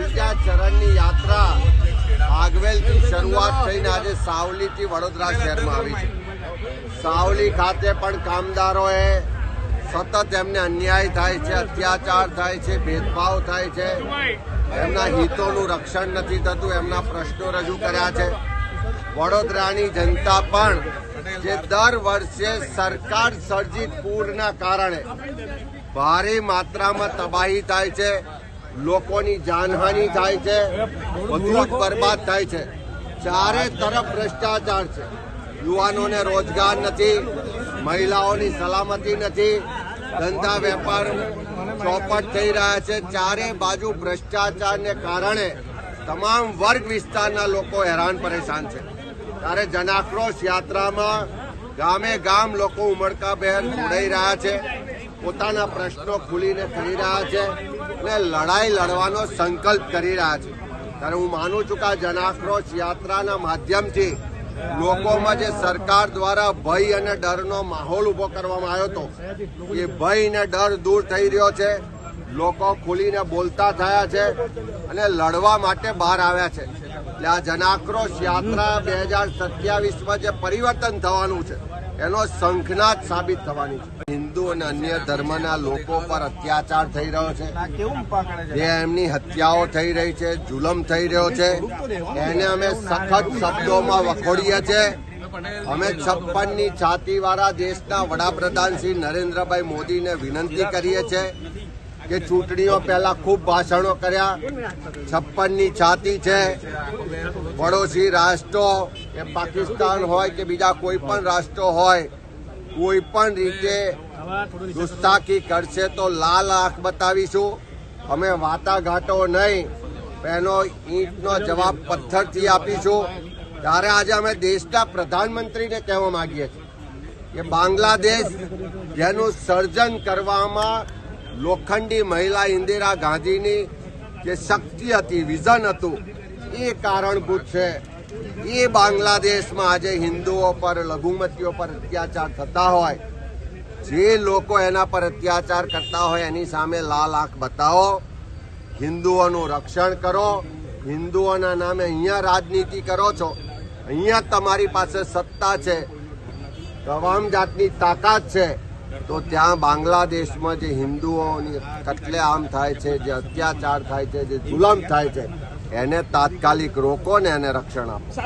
ત્રીજા ચરણની યાત્રા આગવેલથી શરૂઆત થઈને આજે સાવલીથી વડોદરા શહેરમાં આવી છે. સાવલી ખાતે પણ કામદારોએ સતત એમને અન્યાય થાય છે, અત્યાચાર થાય છે, ભેદભાવ થાય છે. એમના હિતોનું રક્ષણ નથી થતું, એમના પ્રશ્નો રજૂ કર્યા છે. વડોદરાની જનતા પણ જે દર વર્ષે સરકાર સર્જિત પૂરના કારણે ભારે માત્રામાં તબાહી થાય છે. લોકોની જાનહાનિ થાય છે બધું જ બરબાદ થાય છે. ચારે તરફ ભ્રષ્ટાચાર છે. યુવાનોને રોજગાર નથી મહિલાઓની સલામતી નથી ધંધા વેપાર ચોપટ થઈ રહ્યા છે. ચારે બાજુ ભ્રષ્ટાચારને કારણે તમામ વર્ગ વિસ્તારના લોકો હેરાન પરેશાન છે. ત્યારે જનાક્રોશ યાત્રામાં ગામે ગામ લોકો ઉમળકાભેર જોડાઈ રહ્યા છે. પોતાના પ્રશ્નો ખુલીને કરી રહ્યા છે અને લડાઈ લડવાનો સંકલ્પ કરી રહ્યા છે. ત્યારે હું માનું છું કે આ જનાક્રોશ યાત્રાના માધ્યમથી લોકોમાં જે સરકાર દ્વારા ભય અને ડરનો માહોલ ઊભો કરવામાં આવ્યો હતો, એ ભય અને ડર દૂર થઈ રહ્યો છે. લોકો ખુલીને બોલતા થયા છે અને લડવા માટે બહાર આવ્યા છે. એટલે આ જનાક્રોશ યાત્રા બે હજાર સત્યાવીસમાં જે પરિવર્તન થવાનું છે એનો શંખનાદ સાબિત થવાની છે. હિન્દુ અને અન્ય ધર્મના લોકો પર અત્યાચાર થઈ રહ્યો છે. જે એમની હત્યાઓ થઈ રહી છે જુલમ થઈ રહ્યો છે. એને અમે સખત શબ્દોમાં વખોડીએ છીએ અમે છપ્પનની છાતીવાળા દેશના વડાપ્રધાન શ્રી નરેન્દ્રભાઈ મોદીને વિનંતી કરીએ છીએ કે ચૂંટણીઓ પહેલા ખૂબ ભાષણો કર્યા. છપ્પનની છાતી છે. પડોશી રાષ્ટ્રો કે પાકિસ્તાન હોય કે બીજા કોઈ પણ રાષ્ટ્રો હોય, કોઈ પણ રીતે ગુસ્તાખી કરશે તો લાલ આંખ બતાવીશું. અમે વાટાઘાટો નહીં. એનો ઈંટનો જવાબ પથ્થરથી આપીશું. ત્યારે આજે અમે દેશના પ્રધાનમંત્રીને કહેવા માંગીએ છીએ કે બાંગ્લાદેશ જેનું સર્જન કરવામાં લોખંડી મહિલા ઇન્દિરા ગાંધીની જે શક્તિ હતી, વિઝન હતું, એ કારણભૂત છે. એ બાંગ્લાદેશમાં આજે હિન્દુઓ પર, લઘુમતીઓ પર અત્યાચાર થતા હોય, જે લોકો એના પર અત્યાચાર કરતા હોય, એની સામે લાલ આંખ બતાવો, હિન્દુઓનું રક્ષણ કરો, હિન્દુઓના નામે અહીંયા રાજનીતિ કરો છો, અહીંયા તમારી પાસે સત્તા છે, તમામ જાતની તાકાત છે. તો ત્યાં બાંગ્લાદેશમાં જે હિન્દુઓની કટલેઆમ થાય છે, જે અત્યાચાર થાય છે, જે જુલમ થાય છે, એને તાત્કાલિક રોકો ને એને રક્ષણ આપો.